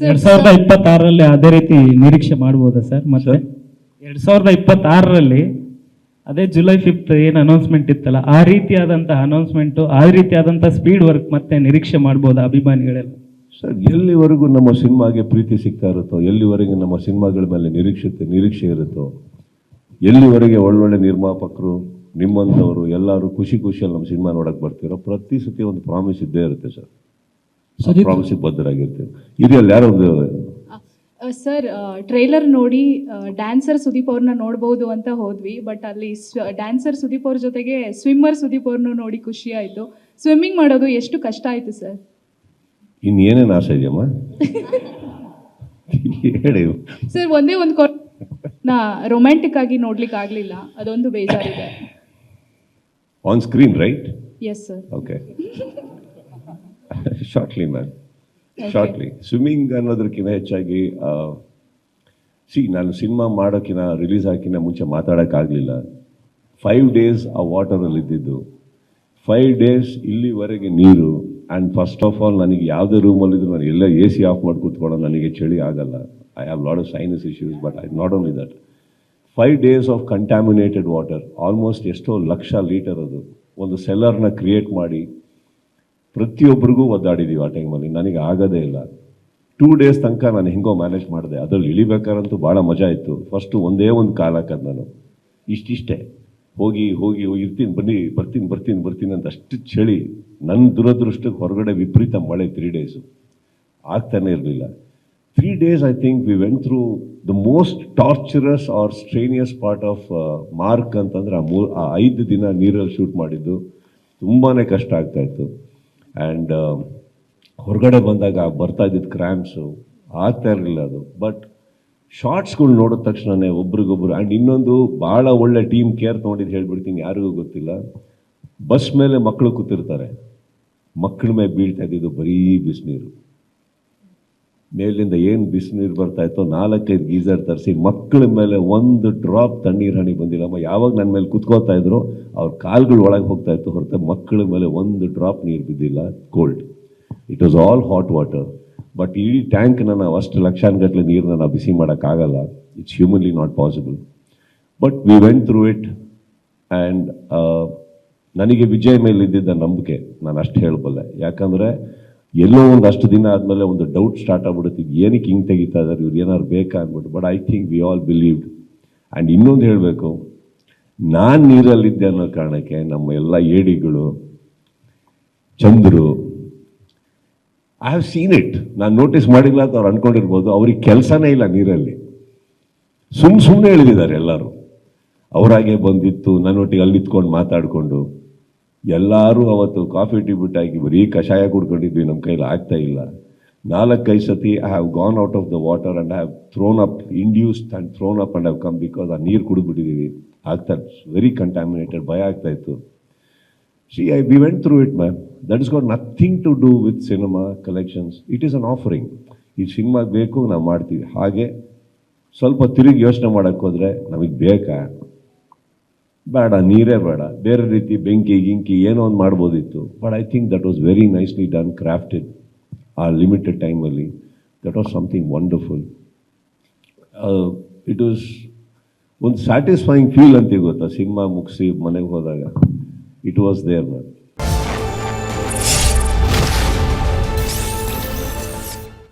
ಎರಡ್ ಸಾವಿರದ ಇಪ್ಪತ್ತಾರರಲ್ಲಿ ಅದೇ ರೀತಿ ನಿರೀಕ್ಷೆ ಮಾಡಬಹುದಾ ಸರ್? ಮತ್ತೆ? ಎರಡ್ ಸಾವಿರದ ಇಪ್ಪತ್ತಾರರಲ್ಲಿ ಅದೇ ಜುಲೈ ಫಿಫ್ತ್ ಏನ್ ಅನೌನ್ಸ್ಮೆಂಟ್ ಇತ್ತಲ್ಲ ಆ ರೀತಿಯಾದಂತಹ ಅನೌನ್ಸ್ಮೆಂಟ್ ಆ ರೀತಿಯಾದಂತಹ ಸ್ಪೀಡ್ ವರ್ಕ್ ಮತ್ತೆ ನಿರೀಕ್ಷೆ ಮಾಡ್ಬೋದಾ ಅಭಿಮಾನಿಗಳೆಲ್ಲ? ಸರ್ ಎಲ್ಲಿವರೆಗೂ ನಮ್ಮ ಸಿನಿಮಾಗೆ ಪ್ರೀತಿ ಸಿಗ್ತಾ ಇರುತ್ತೋ ಎಲ್ಲಿವರೆಗೆ ನಮ್ಮ ಸಿನಿಮಾಗಳ ಮೇಲೆ ನಿರೀಕ್ಷತೆ ನಿರೀಕ್ಷೆ ಇರುತ್ತೋ ಎಲ್ಲಿವರೆಗೆ ಒಳ್ಳೊಳ್ಳೆ ನಿರ್ಮಾಪಕರು ನಿಮ್ಮಂಥವರು ಎಲ್ಲರೂ ಖುಷಿ ಖುಷಿಯಲ್ಲಿ ನಮ್ಮ ಸಿನಿಮಾ ನೋಡಕ್ಕೆ ಬರ್ತೀರೋ ಪ್ರತಿ ಸತಿ ಒಂದು ಪ್ರಾಮಿಸ್ ಇದ್ದೇ ಇರುತ್ತೆ ಸರ್ ಪ್ರಾಮಿಸಿಗೆ ಬದ್ಧರಾಗಿರ್ತೇವೆ. ಯಾರೋ ಒಂದು ಸರ್ ಟ್ರೈಲರ್ ನೋಡಿ ಡ್ಯಾನ್ಸರ್ ಸುದೀಪ್ ಅವ್ರನ್ನ ನೋಡ್ಬೋದು ಅಂತ ಹೋದ್ವಿ ಬಟ್ ಅಲ್ಲಿ ಡ್ಯಾನ್ಸರ್ ಸುದೀಪ್ ಅವ್ರ ಜೊತೆಗೆ ಸ್ವಿಮ್ಮರ್ ಸುದೀಪ್ ಅವ್ರನ್ನ ನೋಡಿ ಖುಷಿ ಆಯ್ತು. ಸ್ವಿಮ್ಮಿಂಗ್ ಮಾಡೋದು ಎಷ್ಟು ಕಷ್ಟ ಆಯ್ತು ಸರ್? ಇನ್ನೇನೇನು ಆಸೆ ಇದೆಯಮ್ಮ? ಹೇಳಿ. ಸರ್ ಒಂದೇ ಒಂದು ಕೊ ನಾ ರೊಮ್ಯಾಂಟಿಕ್ ಆಗಿ ನೋಡ್ಲಿಕ್ಕೆ ಆಗಲಿಲ್ಲ. ಅದೊಂದು ಬೇಜಾರಿದೆ. On screen right yes sir okay shortly ma'am shortly swimming ಅನ್ನೋದಕ್ಕಿಂತ ಹೆಚ್ಚಾಗಿ ಸಿ ನಾನು ಸಿನಿಮಾ ಮಾಡೋಕ್ಕಿಂತ ರಿಲೀಸ್ ಹಾಕಿನ ಮುಂಚೆ ಮಾತಾಡೋಕ್ಕಾಗಲಿಲ್ಲ. ಫೈವ್ ಡೇಸ್ ಆ ವಾಟರಲ್ಲಿ ಇದ್ದಿದ್ದು. ಫೈವ್ ಡೇಸ್ ಇಲ್ಲಿವರೆಗೆ ನೀರು. ಆ್ಯಂಡ್ ಫಸ್ಟ್ ಆಫ್ ಆಲ್ ನನಗೆ ಯಾವುದೇ ರೂಮಲ್ಲಿದ್ದರೂ ನಾನು ಎಲ್ಲ ಎ ಸಿ ಆಫ್ ಮಾಡಿ ಕೂತ್ಕೊಳ್ಳೋ ನನಗೆ ಚಳಿ ಆಗಲ್ಲ. I have lot of sinus issues but I not only that five days of contaminated water almost ಎಷ್ಟೋ ಲಕ್ಷ ಲೀಟರ್ ಅದು. ಒಂದು ಸೆಲ್ಲರ್ನ ಕ್ರಿಯೇಟ್ ಮಾಡಿ ಪ್ರತಿಯೊಬ್ಬರಿಗೂ ಒದ್ದಾಡಿದ್ದೀವಿ ಆ ಟೈಮಲ್ಲಿ ನನಗೆ ಆಗೋದೇ ಇಲ್ಲ. ಟೂ ಡೇಸ್ ತನಕ ನಾನು ಹೆಂಗೋ ಮ್ಯಾನೇಜ್ ಮಾಡಿದೆ. ಅದರಲ್ಲಿ ಇಳಿಬೇಕಾರಂತೂ ಭಾಳ ಮಜಾ ಇತ್ತು. ಫಸ್ಟು ಒಂದೇ ಒಂದು ಕಾಲ ಹಾಕೋದು ನಾನು. ಇಷ್ಟಿಷ್ಟೇ. ಹೋಗಿ ಹೋಗಿ ಇರ್ತೀನಿ, ಬನ್ನಿ, ಬರ್ತೀನಿ ಬರ್ತೀನಿ ಬರ್ತೀನಿ ಅಂತ ಅಷ್ಟು ಚಳಿ. ನನ್ನ ದುರದೃಷ್ಟಕ್ಕೆ ಹೊರಗಡೆ ವಿಪರೀತ ಮಳೆ ತ್ರೀ ಡೇಸು ಆಗ್ತಾನೆ ಇರಲಿಲ್ಲ. Three days I think we went through the most torturous or strenuous part of mark ಅಂತಂದ್ರೆ ಆ ಮೂ, ಆ ಐದು ದಿನ ನೀರಲ್ಲಿ ಶೂಟ್ ಮಾಡಿದ್ದು. ತುಂಬಾ ಕಷ್ಟ ಆಗ್ತಾ ಇತ್ತು. ಆ್ಯಂಡ್ ಹೊರಗಡೆ ಬಂದಾಗ ಬರ್ತಾ ಇದ್ದಿದ್ದು ಕ್ರ್ಯಾಂಪ್ಸು ಆಗ್ತಾ ಇರಲಿಲ್ಲ ಅದು. ಬಟ್ ಶಾರ್ಟ್ಸ್ಗಳು ನೋಡಿದ ತಕ್ಷಣನೇ ಒಬ್ರಿಗೊಬ್ರು ಆ್ಯಂಡ್ ಇನ್ನೊಂದು ಭಾಳ ಒಳ್ಳೆ ಟೀಮ್ ಕೇರ್ ತೊಗೊಂಡಿದ್ದು ಹೇಳ್ಬಿಡ್ತೀನಿ, ಯಾರಿಗೂ ಗೊತ್ತಿಲ್ಲ. ಬಸ್ ಮೇಲೆ ಮಕ್ಕಳು ಕೂತಿರ್ತಾರೆ. ಮಕ್ಕಳ ಮೇಲೆ ಬೀಳ್ತಾ ಇದ್ದಿದ್ದು ಬರೀ ಬಿಸಿನೀರು. ಮೇಲಿಂದ ಏನು ಬಿಸಿನೀರು ಬರ್ತಾ ಇತ್ತೋ ನಾಲ್ಕೈದು ಗೀಸರ್ ತರಿಸಿ ಮಕ್ಕಳ ಮೇಲೆ ಒಂದು ಡ್ರಾಪ್ ತಣ್ಣೀರು ಹಣಿ ಬಂದಿಲ್ಲಮ್ಮ ಯಾವಾಗ ನನ್ನ ಮೇಲೆ ಕುತ್ಕೋತಾ ಇದ್ರು, ಅವ್ರ ಕಾಲ್ಗಳು ಒಳಗೆ ಹೋಗ್ತಾ ಇತ್ತು ಹೊರತು ಮಕ್ಕಳ ಮೇಲೆ ಒಂದು ಡ್ರಾಪ್ ನೀರು ಬಿದ್ದಿಲ್ಲ. Cold it was all hot water but ಇಡೀ ಟ್ಯಾಂಕ್ನ ನಾವು ಅಷ್ಟು ಲಕ್ಷಾನುಗಟ್ಟಲೆ ನೀರನ್ನ ನಾವು ಬಿಸಿ ಮಾಡೋಕ್ಕಾಗಲ್ಲ it's humanly not possible but we went through it and ನನಗೆ ವಿಜಯ್ ಮೇಲೆ ಇದ್ದಿದ್ದ ನಂಬಿಕೆ, ನಾನು ಅಷ್ಟು ಹೇಳಬಲ್ಲೆ. ಯಾಕಂದರೆ ಎಲ್ಲೋ ಒಂದು ಅಷ್ಟು ದಿನ ಆದಮೇಲೆ ಒಂದು ಡೌಟ್ ಸ್ಟಾರ್ಟ್ ಆಗ್ಬಿಡುತ್ತೆ. ಏನಕ್ಕೆ ಹಿಂಗೆ ತೆಗಿತಾ ಇದ್ದಾರೆ ಇವ್ರು ಏನಾದ್ರು ಬೇಕಾ ಅಂದ್ಬಿಟ್ಟು. But I think we all believed and ಇನ್ನೊಂದು ಹೇಳಬೇಕು. ನಾನು ನೀರಲ್ಲಿದ್ದೆ ಅನ್ನೋ ಕಾರಣಕ್ಕೆ ನಮ್ಮ ಎಲ್ಲ ಏಡಿಗಳು, Chandru I have seen it ನಾನು ನೋಟಿಸ್ ಮಾಡಿಲ್ಲ ಅಂತ ಅವ್ರು ಅಂದ್ಕೊಂಡಿರ್ಬೋದು ಅವ್ರಿಗೆ ಕೆಲಸನೇ ಇಲ್ಲ ನೀರಲ್ಲಿ. ಸುಮ್ಮ ಸುಮ್ಮನೆ ಹೇಳಿದ್ದಾರೆ ಎಲ್ಲರೂ. ಅವರಾಗೆ ಬಂದಿತ್ತು. ನನ್ನೊಟ್ಟಿಗೆ ಅಲ್ಲಿ ನಿಂತ್ಕೊಂಡು ಮಾತಾಡಿಕೊಂಡು. ಎಲ್ಲರೂ ಅವತ್ತು ಕಾಫಿ, ಟೀ ಬಿಟ್ಟಾಗಿ ಬರೀ ಕಷಾಯ ಕುಡ್ಕೊಂಡಿದ್ವಿ ನಮ್ಮ ಕೈಲಿ ಆಗ್ತಾ ಇಲ್ಲ. ನಾಲ್ಕೈದು ಸತಿ I have gone out of the water and I have thrown up induced and thrown up and have come because ಆ ನೀರು ಕುಡಿದ್ಬಿಟ್ಟಿದ್ದೀವಿ ಆಗ್ತಾ ವೆರಿ ಕಂಟ್ಯಾಮಿನೇಟೆಡ್ ಭಯ ಆಗ್ತಾ ಇತ್ತು. See I we went through it ma'am that is got nothing to do with cinema collections it is an offering ಈ ಸಿನಿಮಾಗೆ ಬೇಕು, ನಾವು ಮಾಡ್ತೀವಿ. ಹಾಗೆ ಸ್ವಲ್ಪ ತಿರುಗಿ ಯೋಚನೆ ಮಾಡೋಕ್ಕೋದ್ರೆ ನಮಗೆ ಬೇಕಾ? ಬೇಡ, ನೀರೇ ಬೇಡ. ಬೇರೆ ರೀತಿ ಬೆಂಕಿ, ಗಿಂಕಿ ಏನೋ ಒಂದು ಮಾಡ್ಬೋದಿತ್ತು. But I think that was very nicely done crafted ಆ ಲಿಮಿಟೆಡ್ ಟೈಮಲ್ಲಿ that was something wonderful it was ಒಂದು ಸ್ಯಾಟಿಸ್ಫೈಯಿಂಗ್ ಫೀಲ್ ಅಂತೀವಿ ಗೊತ್ತಾ, ಸಿನಿಮಾ ಮುಗಿಸಿ ಮನೆಗೆ ಹೋದಾಗ. It was there ma'am